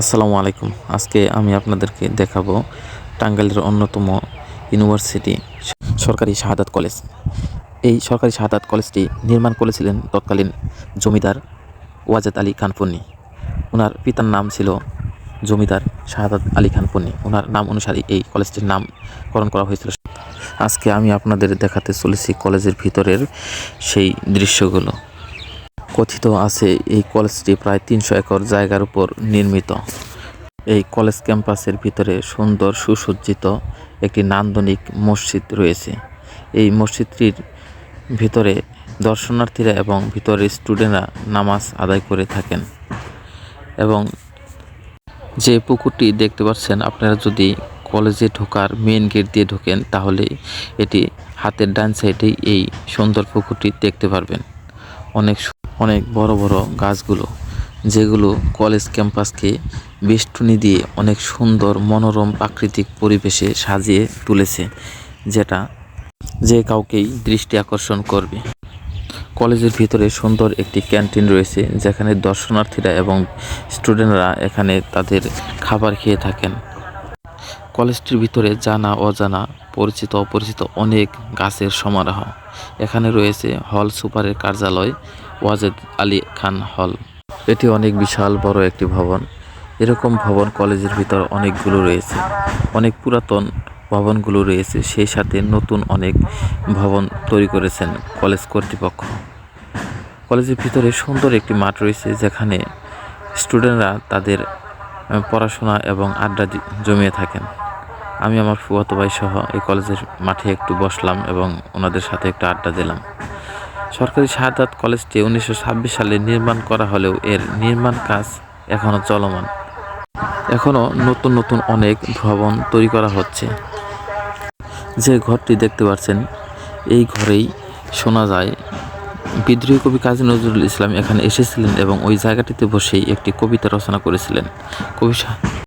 আসসালামু আলাইকুম। আজকে আমি আপনাদেরকে দেখাবো টাঙ্গাইলের অন্যতম ইউনিভার্সিটি, সরকারি শাহাদাত কলেজ। এই সরকারি শাহাদাত কলেজটি নির্মাণ করেছিলেন তৎকালীন জমিদার ওয়াজেদ আলী খান পন্নী। ওনার পিতার নাম ছিল জমিদার শাহাদাত আলী খান পন্নী। ওনার নাম অনুসারে এই কলেজটির নামকরণ করা হয়েছিল। আজকে আমি আপনাদের দেখাতে চলেছি কলেজের ভিতরের সেই দৃশ্যগুলো। কথিত আছে, এই কলেজটি প্রায় তিনশো একর জায়গার উপর নির্মিত। এই কলেজ ক্যাম্পাসের ভিতরে সুন্দর সুসজ্জিত একটি নান্দনিক মসজিদ রয়েছে। এই মসজিদটির ভিতরে দর্শনার্থীরা এবং ভিতরের স্টুডেন্টরা নামাজ আদায় করে থাকেন। এবং যে পুকুরটি দেখতে পাচ্ছেন, আপনারা যদি কলেজে ঢোকার মেন গেট দিয়ে ঢোকেন, তাহলে এটি হাতের ডান সাইডেই এই সুন্দর পুকুরটি দেখতে পারবেন। অনেক অনেক বড় বড় গাছগুলো, যেগুলো কলেজ ক্যাম্পাসকে বেষ্টনী দিয়ে অনেক সুন্দর মনোরম প্রাকৃতিক পরিবেশে সাজিয়ে তুলেছে, যেটা যে কাউকেই দৃষ্টি আকর্ষণ করবে। কলেজের ভিতরে সুন্দর একটি ক্যান্টিন রয়েছে, যেখানে দর্শনার্থীরা এবং স্টুডেন্টরা এখানে তাদের খাবার খেয়ে থাকেন। কলেজটির ভিতরে জানা, অজানা, পরিচিত, অপরিচিত অনেক গাছের সমারোহ। এখানে রয়েছে হল সুপারের কার্যালয়, ওয়াজেদ আলী খান হল। এটি অনেক বিশাল, বড় একটি ভবন। এরকম ভবন কলেজের ভিতর অনেকগুলো রয়েছে। অনেক পুরাতন ভবনগুলো রয়েছে। সেই সাথে নতুন অনেক ভবন তৈরি করেছেন কলেজ কর্তৃপক্ষ। কলেজের ভিতরে সুন্দর একটি মাঠ রয়েছে, যেখানে স্টুডেন্টরা তাদের পড়াশোনা এবং আড্ডা জমিয়ে থাকেন। আমি আমার ফুয়াতো ভাই সহ এই কলেজের মাঠে একটু বসলাম এবং ওনাদের সাথে একটু আড্ডা দিলাম। সরকারি শাহাদাত কলেজটি উনিশশো ছাব্বিশ সালে নির্মাণ করা হলেও এর নির্মাণ কাজ এখনও চলমান। এখনও নতুন নতুন অনেক ভবন তৈরি করা হচ্ছে। যে ঘরটি দেখতে পাচ্ছেন, এই ঘরেই শোনা যায়, বিদ্রোহী কবি কাজী নজরুল ইসলাম এখানে এসেছিলেন এবং ওই জায়গাটিতে বসেই একটি কবিতা রচনা করেছিলেন। কবি